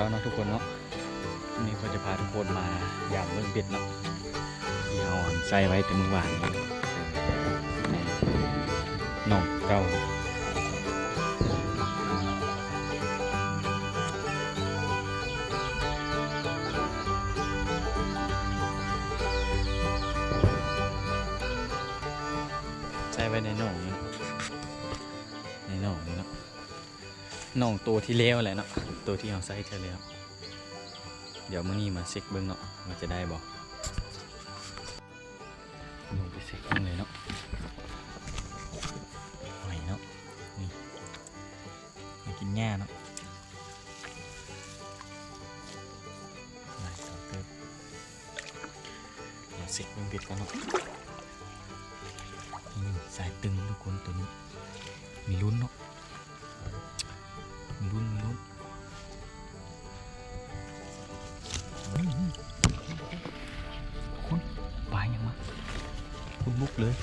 ช้าเนาะทุกคนเนาะวันนี้ก็จะพาทุกคนมายามเบิ่งเบ็ดเนาะที่เอาอันใส่ไว้แต่เมื่อวานนี้ในหนองเก่าใส่ไว้ในหนองนี้เนาะในหนองนี้เนาะน้องตัวที่เลี้ยวแหละเนาะ ตัวที่เอาใส่เธอแล้ว เดี๋ยวมื้อนี้มาเช็คเบิ่งเนาะว่าจะได้บ่ลงไปเช็คเบิ่งเลยเนาะหอยเนาะนี่มากินหญ้าเนาะหลายตัวเติบมาเช็คเบิ่งเบ็ดกันเนาะนี่สายตึงทุกคนตัวนี้มีลุ้นเนาะ กเลย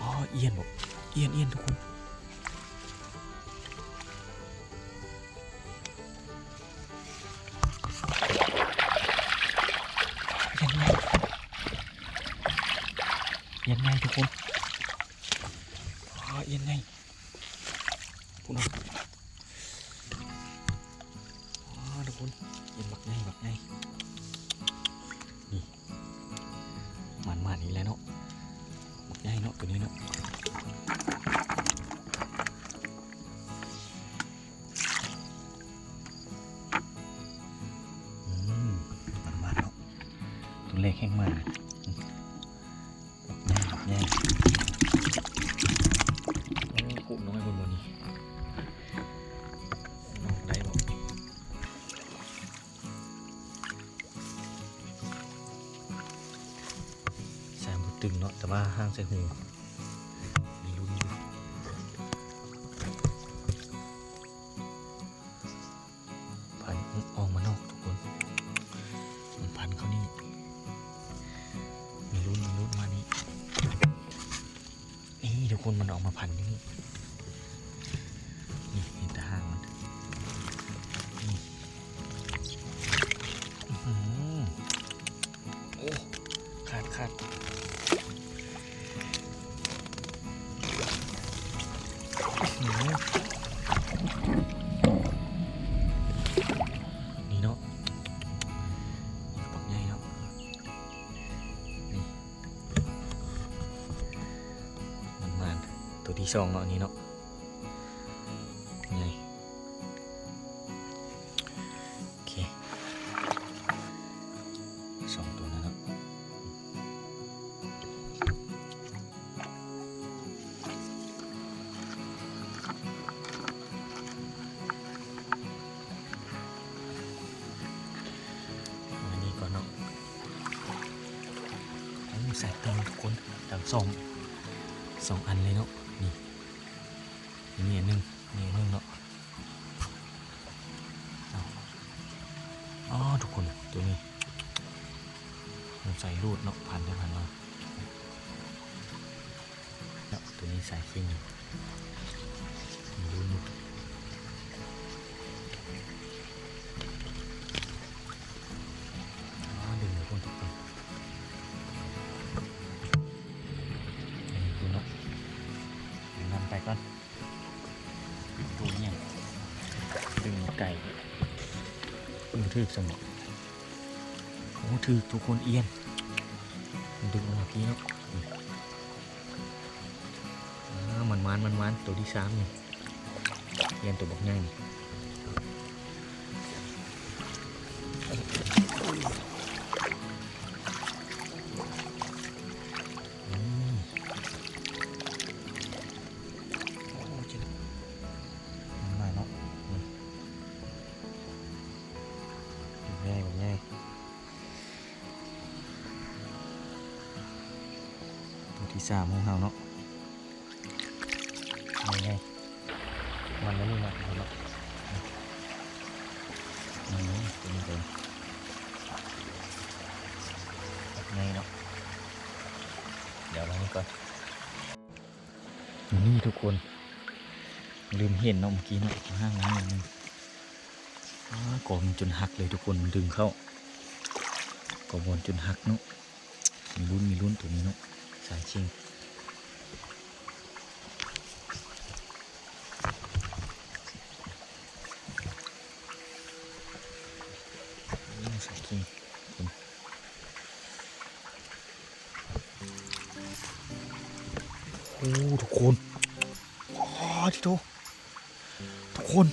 อ๋อ เอียนบอกเอียนเอียนทุกคน ยังไง ยังไงทุกคนอ๋อเอียังไงทุกคนอ๋อทุกคนเห็นบักไงบักไง มันมานี่แหล้วเนาะบักไงเนาะตัวนี้เนาะอืมมันมาเนาะตัวเล็กแห้งมาก ใส่หูมีรุ่นอยู่พันออกมานอกทุกคนมันพันเขานี่ มีรุ่นมีรุ่นมานี่นี่ทุกคนมันออกมาพันนี่นี่เห็นแต่ห้างมันอือโอ้ขาดขาด นี่เนาะนี่ปักใหญ่เนาะนี่มันมันตัวที่สองเนาะนี่เนาะ ทั้งสองสองอันเลยเนาะนี่นี่อันหนึ่งนี่อันหนึ่งเนาะอ๋อทุกคนตัวนี้ใส่รูดเนาะพันได้พันมาเนาะตัวนี้ใส่คิงดู กสมองโอ้ถือทุกคนเอียนดึงออกมาพี่เนาะอ่ามันมันมันมันตัวที่สามนี่เอียนตัวบอกง่ายนี่ ที่สามของเราเนาะยังไงมันไม่มีมันเนาะนี่นี่ตัวนี้เลยไงเนาะเดี๋ยวเรานี่ก่อนนี่ทุกคน ลืมเห็นเนาะเมื่อกี้เนาะห้างน้ำอย่างหนึงอ้ากอมันจนหักเลยทุกคนมันดึงเข้ากอบอลจนหักเนาะมีรุ่นมีรุ่นตัวนี้เนาะ สายชิงสายชิงโอ้ทุกคนอ๋อที่โตทุกคน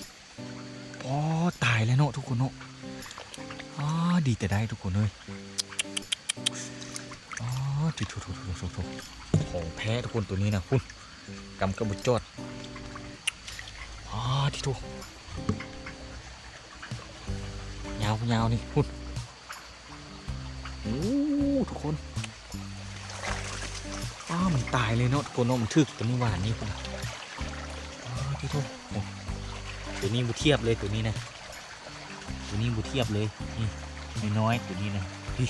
อ๋อตายแล้วเนาะทุกคนเนาะอ๋อดีแต่ได้ทุกคนเลย อ๋อที่โถโถโถโถโถของแพ้ทุกคนตัวนี้นะคุณกำกระบุจอดอ๋อที่โถยาวยาวนี่คุณโอ้ทุกคนอ้ามันตายเลยเนาะทุกคนเนาะมันทึกตัวนี้หวานนี่คุณอ๋อที่ถโอ้ตัวนี้บุเทียบเลยตัวนี้นะตัวนี้บุเทียบเลยนี่น้อยตัวนี้นะพี่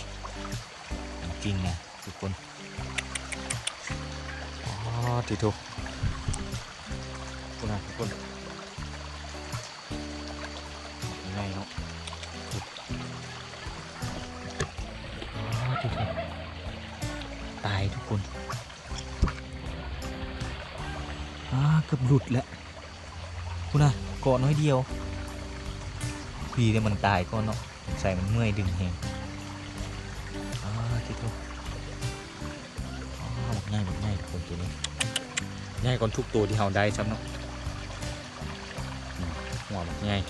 จริงนะ ทุกคนอ๋อที่โถคุณนะทุกคนง่ายเนาะอ๋อที่โถตายทุกคนอ่าเกือบหลุดแล้วคุณนะเกาะน้อยเดียวพีแต่มันตายก็เนาะใส่มันเมื่อยดึงแหง ง่ายง่ายคนตัวนี้ง่ายกว่าทุกตัวที่เราได้ซ้ำเนาะหัวบอกง่าย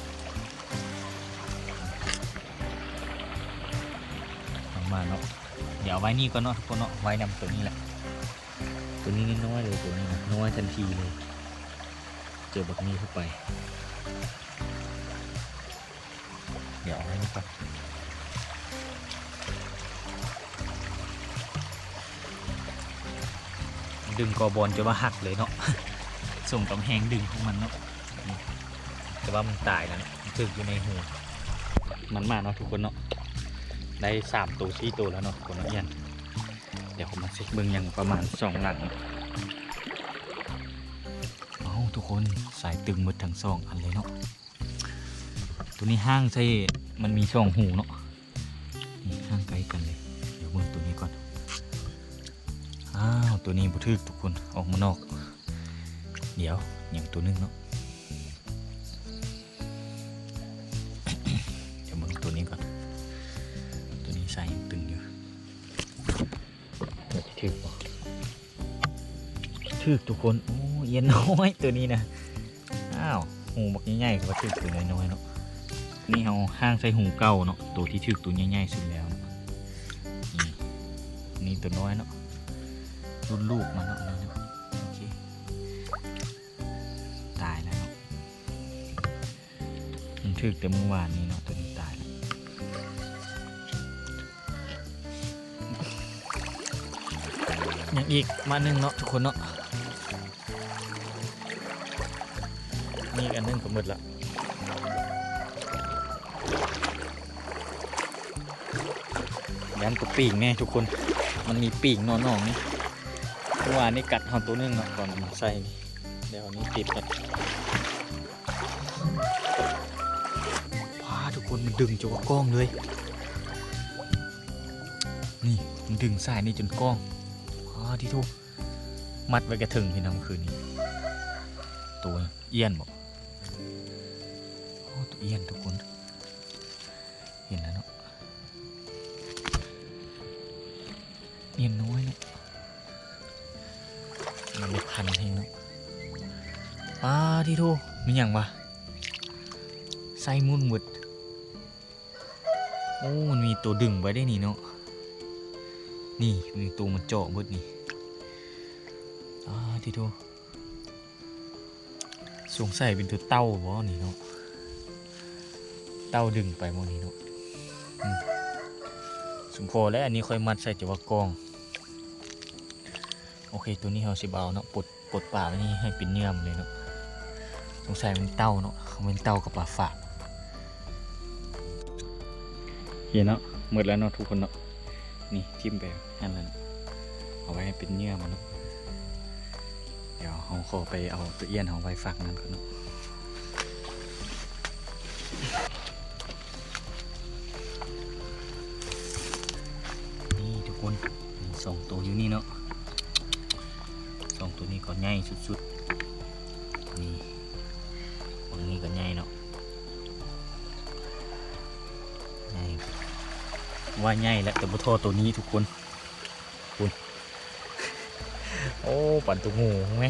เอามาเนาะเดี๋ยวไว้นี่ก็เนาะทุกคนเนาะไว้นำตัวนี้แหละ ตัวนี้น้อยเลยตัวนี้นะน้อยทันทีเลย เจอแบบนี้เข้าไป เดี๋ยวเอาไว้นี่ก่อน ดึงกอบอลจะว่าหักเลยเนาะส่งกำแพงดึงของมันเนาะนี่แต่ว่ามันตายแล้วเนาะมันถึกอยู่ในหูมันมาเนาะทุกคนเนาะได้สามตัวสี่ตัวแล้วเนาะคนเนาะเอียนเดี๋ยวผมมาเช็คเบิ้งอย่างประมาณสองหลังเนาะเอาทุกคนสายตึงหมดทั้งสองอันเลยเนาะตัวนี้ห้างใช่มันมีช่องหูเนาะห้างไกลกันเลย ตัวนี้บุทึกทุกคนออกมานอก เดี๋ยวอย่างตัวหนึงเนาะเดี๋ยวเบิ่งตัวนี้ก่อน ตัวนี้สายยังตึงอยู่เดี๋ยวจะถึกบ่ทึกทุกคนโอ้เย็นน้อยตัวนี้นะอ้าวหูบักใหญ่ๆคือว่าทึกตัวน้อยๆเนาะนี่เอาห้างใส่หูเก่าเนาะตัวที่ทึกตัวใหญ่ๆสุดแล้วเนาะนี่นี่ตัวน้อยเนาะ รุ่นลูกมันเนาะโอเคตายแล้วเนาะมันทึกแต่เมื่อวานนี้เนาะตัวนี้ตายแล้วอย่างอีกมาหนึ่งเนาะทุกคนเนาะนี่อันนึงก็หมดละยันตัวปีกแน่ทุกคน มันมีปีกนอนๆนี่ เมื่อวานนี่กัดหอนตัวหนึงเนาะก่อนเอามาใส่นี่เดี๋ยวอันนี้ติดกันพาทุกคนมันดึงจนว่ากล้องเลย นี่มันดึงสายนี่จนกล้องอ๋อที่ทุกมัดไว้กระถึงพี่น้องคืนนี้ ตัวเอี้ยนบอกโอ้ตัวเอี้ยนทุกคนเห็นแล้วเนาะเอี้ยนน้อย เนาะมันมีพันให้เนาะป้าที่ทุกมีอย่างวะไส้มุนหมดโอ้มันมีตัวดึงไว้ได้นี่เนาะนี่มีตัวมันเจาะเบิดนี่อ่าที่โทสงสัยเป็นตัวเต้าบ่นี่เนาะเต้าดึงไปหมดนี่เนาะสมพอแล้วอันนี้ค่อยมัดใส่จะว่ากอง โอเค ตัวนี้เราสิเบเอาเนาะปลดปลดป่าไว้นี่ให้เป็นเนื้อมเลยเนาะสงสัยเป็นเต้าเนาะเขาเป็นเต้ากับปลาฝากเห็นเนาะหมดแล้วเนาะทุกคนเนาะนี่ทิมไปอันนั้นเอาไว้ให้เป็นเนื้อมันเนาะเดี๋ยวเขาขอไปเอาตัวเอี้ยนเขาไว้ฝักนั้นก่อนเนาะนี่ทุกคนสองตัวอยู่นี่เนาะ ตัวนี้ก็ใหญ่สุดๆ นี่ตัวนี้ก็ใหญ่เนาะใหญ่ว่าใหญ่แล้วแต่บ่โทษตัวนี้ทุกคนคุณโอ้ปั่นตัวงูไหม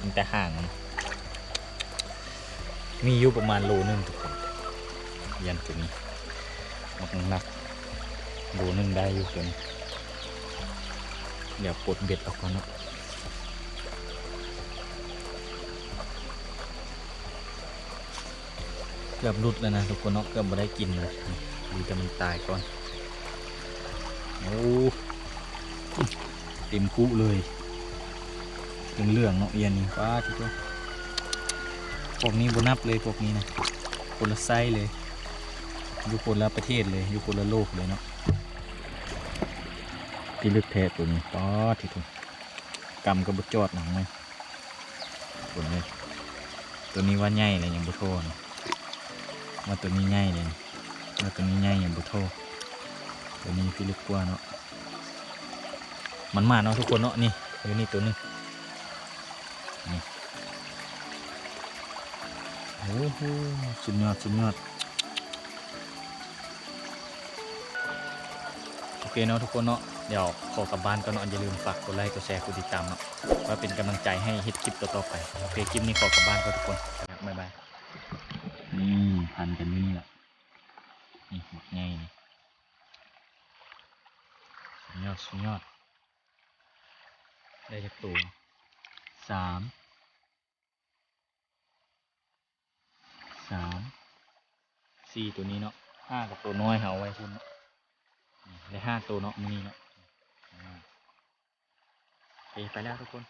มันแต่ห่างมันมีอยู่ประมาณโลนึงทุกคนยันตัวนี้มักหนักโลนึงได้อยู่ตัวนี้เดี๋ยวปลดเบ็ดออกก่อนนะ เกือบรุดแล้วนะทุกคนเนาะเกือบไม่ได้กินเลยดีแต่มันตายก่อนโอ้เต็มคุเลยเหลืองเนาะเอียนนี่ว้าทุกคนพวกนี้บนับเลยพวกนี้นะคนละไซส์เลยอยู่คนละประเทศเลยอยู่คนละโลกเลยเนาะพี่ลึกแท้ตัวนี้ป๊อที่ทุกกำกับบจอดหนังไหมตัวนี้ตัวนี้ว่าใหญ่เลยยังบุโทนะ ว่าตัวนี้ใหญ่เลยว่าตัวนี้ใหญ่ยังบุโทตัวนี้พี่ลึกกว่าเนาะมันมาเนาะทุกคนเนาะนี่อยู่นี่ตัวนึงนี่โอ้โหสุดยอดสุดยอดโอเคเนาะทุกคนเนาะเดี๋ยวขอกลับบ้านก็เนาะอย่าลืมฝากกดไลค์กดแชร์กดติดตามเนาะเพื่อเป็นกำลังใจให้ฮ็ดคลิปต่อๆไปโอเคคลิปนี้ขอกลับบ้านก็ทุกคนบ๊ายบายนี่ พันกันนี่แหละนี่หมดง่ายนี่สุดยอดสุดยอด ได้จากตัวสามสามสี่ตัวนี้เนาะห้ากับตัวน้อยเอาไว้คุณเนได้ห้าตัวเนาะมือนี้เนาะโอเคไปแล้วทุกคน